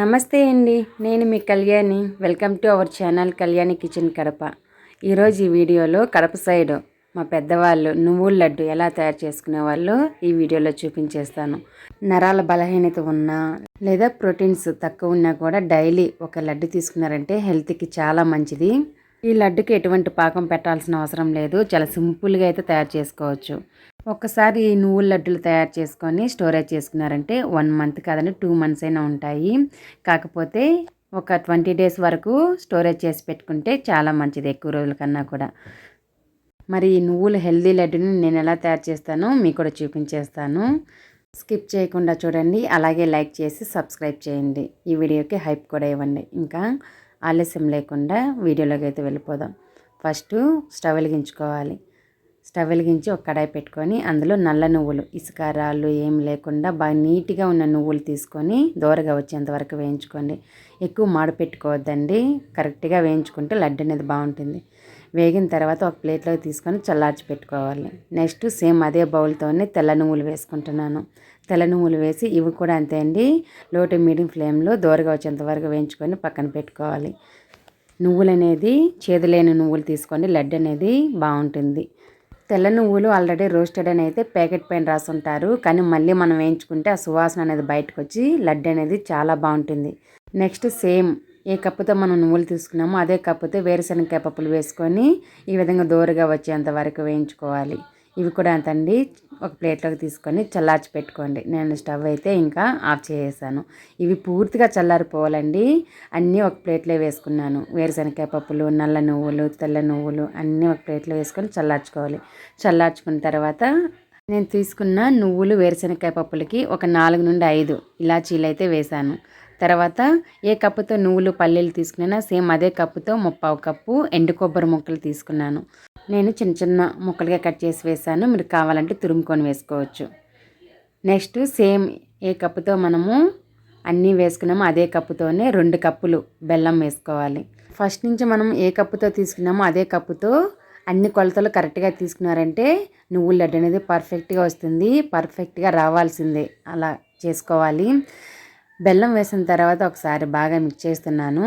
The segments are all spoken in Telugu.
నమస్తే అండి నేను మీ Kalyani. Welcome to our channel Kalyani kitchen Kadapa. ఈరోజు ఈ వీడియోలో కడప సైడ్ మా పెద్దవాళ్ళు నువ్వుల లడ్డు ఎలా తయారు చేసుకునే వాళ్ళు ఈ వీడియోలో చూపించేస్తాను. నరాల బలహీనత ఉన్నా లేదా ప్రోటీన్స్ తక్కువ ఉన్నా కూడా డైలీ ఒక లడ్డు తీసుకున్నారంటే హెల్త్కి చాలా మంచిది. ఈ లడ్డుకి ఎటువంటి పాకం పెట్టాల్సిన అవసరం లేదు. చాలా సింపుల్గా అయితే తయారు చేసుకోవచ్చు. ఒక్కసారి ఈ నువ్వుల లడ్డులు తయారు చేసుకొని స్టోరేజ్ చేసుకున్నారంటే వన్ మంత్ కాదండి టూ మంత్స్ అయినా ఉంటాయి. కాకపోతే ఒక ట్వంటీ డేస్ వరకు స్టోరేజ్ చేసి పెట్టుకుంటే చాలా మంచిది ఎక్కువ రోజుల కన్నా కూడా. మరి ఈ నువ్వుల హెల్దీ లడ్డుని నేను ఎలా తయారు చేస్తానో మీకు కూడా చూపించేస్తాను. స్కిప్ చేయకుండా చూడండి. అలాగే లైక్ చేసి సబ్స్క్రైబ్ చేయండి. ఈ వీడియోకి హైప్ కూడా ఇవ్వండి. ఇంకా ఆలస్యం లేకుండా వీడియోలోకి అయితే వెళ్ళిపోదాం. First stove వెలిగించుకోవాలి. స్టవ్ వెలిగించి ఒక కడాయి పెట్టుకొని అందులో నల్ల నువ్వులు ఇసుక రాళ్ళు ఏం లేకుండా బాగా నీట్గా ఉన్న నువ్వులు తీసుకొని దూరగా వచ్చేంత వరకు వేయించుకోండి. ఎక్కువ మాడ పెట్టుకోవద్దండి. కరెక్ట్గా వేయించుకుంటే లడ్డు అనేది బాగుంటుంది. వేగిన తర్వాత ఒక ప్లేట్లోకి తీసుకొని చల్లార్చి పెట్టుకోవాలి. నెక్స్ట్ సేమ్ అదే బౌల్తోనే తెల్ల నువ్వులు వేసుకుంటున్నాను. తెల్ల నువ్వులు వేసి ఇవి కూడా అంతే అండి. లోటు మీడియం ఫ్లేమ్లో దూరగా వచ్చేంత వరకు వేయించుకొని పక్కన పెట్టుకోవాలి. నువ్వులు అనేది చేదులేని నువ్వులు తీసుకోండి. లడ్డు అనేది బాగుంటుంది. తెల్ల నువ్వులు ఆల్రెడీ రోస్టెడ్ అని అయితే ప్యాకెట్ పైన రాసుంటారు కానీ మళ్ళీ మనం వేయించుకుంటే ఆ సువాసన అనేది బయటకు వచ్చి లడ్డు అనేది చాలా బాగుంటుంది. నెక్స్ట్ సేమ్ ఏ కప్పుతో మనం నువ్వులు తీసుకున్నామో అదే కప్పుతో వేరుశనగకాయ పప్పులు వేసుకొని ఈ విధంగా దోరగా వచ్చేంత వరకు వేయించుకోవాలి. ఇవి కూడా అంతండి ఒక ప్లేట్లోకి తీసుకొని చల్లార్చి పెట్టుకోండి. నేను స్టవ్ అయితే ఇంకా ఆఫ్ చేసేసాను. ఇవి పూర్తిగా చల్లారిపోవాలండి. అన్నీ ఒక ప్లేట్లో వేసుకున్నాను. వేరుశనగకాయ పప్పులు నల్ల నువ్వులు తెల్ల నువ్వులు అన్నీ ఒక ప్లేట్లో వేసుకొని చల్లార్చుకోవాలి. చల్లార్చుకున్న తర్వాత నేను తీసుకున్న నువ్వులు వేరుశనగకాయ పప్పులకి ఒక నాలుగు నుండి ఐదు ఇలాచీలు అయితే వేశాను తర్వాత ఏ కప్పుతో నువ్వులు పల్లీలు తీసుకున్నా సేమ్ అదే కప్పుతో ముప్పావు కప్పు ఎండు కొబ్బరి ముక్కలు తీసుకున్నాను. నేను చిన్న చిన్న ముక్కలుగా కట్ చేసి వేసాను మీరు కావాలంటే తురుముకొని వేసుకోవచ్చు. నెక్స్ట్ సేమ్ ఏ కప్పుతో మనము అన్నీ వేసుకున్నామో అదే కప్పుతోనే రెండు కప్పులు బెల్లం వేసుకోవాలి. ఫస్ట్ నుంచి మనం ఏ కప్పుతో తీసుకున్నామో అదే కప్పుతో అన్ని కొలతలు కరెక్ట్గా తీసుకున్నారంటే నువ్వుల లడ్డు అనేది పర్ఫెక్ట్గా వస్తుంది. పర్ఫెక్ట్గా రావాల్సిందే. అలా చేసుకోవాలి. బెల్లం వేసిన తర్వాత ఒకసారి బాగా మిక్స్ చేస్తున్నాను.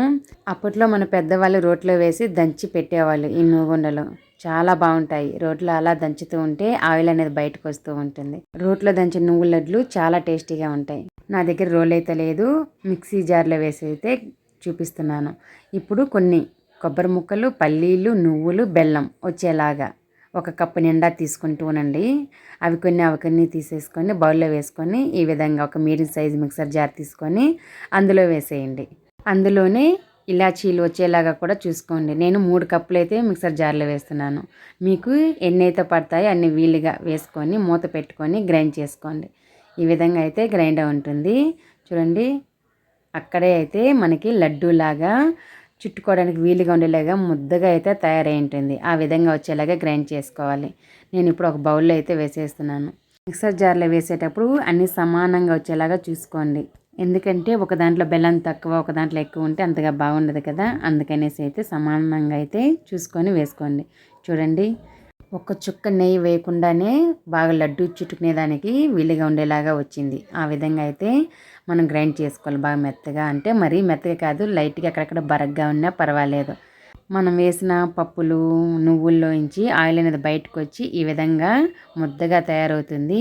అప్పట్లో మన పెద్దవాళ్ళు రోట్లో వేసి దంచి పెట్టేవాళ్ళు ఈ నువ్వుండలు చాలా బాగుంటాయి. రోట్లో అలా దంచుతూ ఉంటే ఆయిల్ అనేది బయటకు వస్తూ ఉంటుంది. రోట్లో దంచిన నువ్వుల లడ్లు చాలా టేస్టీగా ఉంటాయి. నా దగ్గర రోల్ అయితే లేదు. మిక్సీ జార్లో వేసి అయితే చూపిస్తున్నాను. ఇప్పుడు కొన్ని కొబ్బరి ముక్కలు పల్లీలు నువ్వులు బెల్లం వచ్చేలాగా. ఒక కప్పు నిండా తీసుకుంటూనండి అవి కొన్ని అవి కొన్ని తీసేసుకొని బౌల్లో వేసుకొని ఈ విధంగా ఒక మీడియం సైజ్ మిక్సర్ జార్ తీసుకొని అందులో వేసేయండి. అందులోనే ఇలాచీలు వచ్చేలాగా కూడా చూసుకోండి. నేను మూడు కప్పులు అయితే మిక్సర్ జార్లో వేస్తున్నాను. మీకు ఎన్ని అయితే పడతాయో అన్ని వీలుగా వేసుకొని మూత పెట్టుకొని గ్రైండ్ చేసుకోండి. ఈ విధంగా అయితే గ్రైండ్ ఉంటుంది. చూడండి అక్కడే అయితే మనకి లడ్డూలాగా చుట్టుకోవడానికి వీలుగా ఉండేలాగా ముద్దగా అయితే తయారై ఉంటుంది ఆ విధంగా వచ్చేలాగా గ్రైండ్ చేసుకోవాలి. నేను ఇప్పుడు ఒక బౌల్లో అయితే వేసేస్తున్నాను. మిక్సర్ జార్లో వేసేటప్పుడు అన్నీ సమానంగా వచ్చేలాగా చూసుకోండి. ఎందుకంటే ఒక దాంట్లో బెల్లం తక్కువ ఒక దాంట్లో ఎక్కువ ఉంటే అంతగా బాగుండదు కదా. అందుకనేసి అయితే సమానంగా అయితే చూసుకొని వేసుకోండి. చూడండి. ఒక్క చుక్క నెయ్యి వేయకుండానే బాగా లడ్డు చుట్టుకునేదానికి వీలుగా ఉండేలాగా వచ్చింది. ఆ విధంగా అయితే మనం గ్రైండ్ చేసుకోవాలి బాగా మెత్తగా. అంటే మరీ మెత్తగా కాదు లైట్గా అక్కడక్కడ బరగ్గా ఉన్నా పర్వాలేదు. మనం వేసిన పప్పులు నువ్వుల్లోంచి ఆయిల్ అనేది బయటకు వచ్చి ఈ విధంగా ముద్దగా తయారవుతుంది.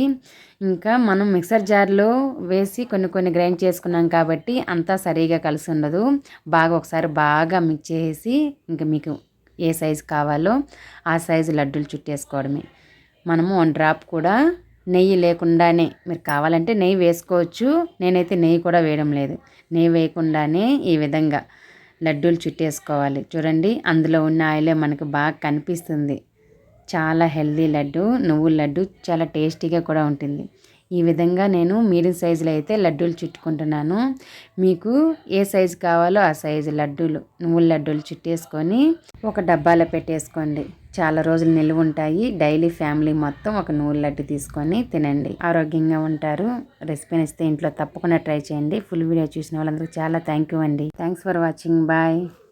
ఇంకా మనం మిక్సర్ జార్లో వేసి కొన్ని కొన్ని గ్రైండ్ చేసుకున్నాం కాబట్టి అంతా సరిగా కలిసి ఉండదు. బాగా ఒకసారి బాగా మిక్స్ చేసి ఇంకా మీకు ఏ సైజు కావాలో ఆ సైజు లడ్డూలు చుట్టేసుకోవడమే. మనము వన్ డ్రాప్ కూడా నెయ్యి లేకుండానే మీరు కావాలంటే నెయ్యి వేసుకోవచ్చు. నేనైతే నెయ్యి కూడా వేయడం లేదు. నెయ్యి వేయకుండానే ఈ విధంగా లడ్డూలు చుట్టేసుకోవాలి. చూడండి అందులో ఉన్న ఆయిలే మనకు బాగా కనిపిస్తుంది. చాలా హెల్దీ లడ్డు నువ్వుల లడ్డు చాలా టేస్టీగా కూడా ఉంటుంది. ఈ విధంగా నేను మీడియం సైజులో అయితే లడ్డూలు చుట్టుకుంటున్నాను. మీకు ఏ సైజు కావాలో ఆ సైజు లడ్డూలు నువ్వుల లడ్డూలు చుట్టేసుకొని ఒక డబ్బాలో పెట్టేసుకోండి. చాలా రోజులు నిల్వ ఉంటాయి. డైలీ ఫ్యామిలీ మొత్తం ఒక నువ్వుల లడ్డు తీసుకొని తినండి. ఆరోగ్యంగా ఉంటారు. రెసిపీని ఇస్తే ఇంట్లో తప్పకుండా ట్రై చేయండి. ఫుల్ వీడియో చూసిన వాళ్ళందరికీ చాలా థ్యాంక్ యూ అండి. Thanks for watching. బాయ్.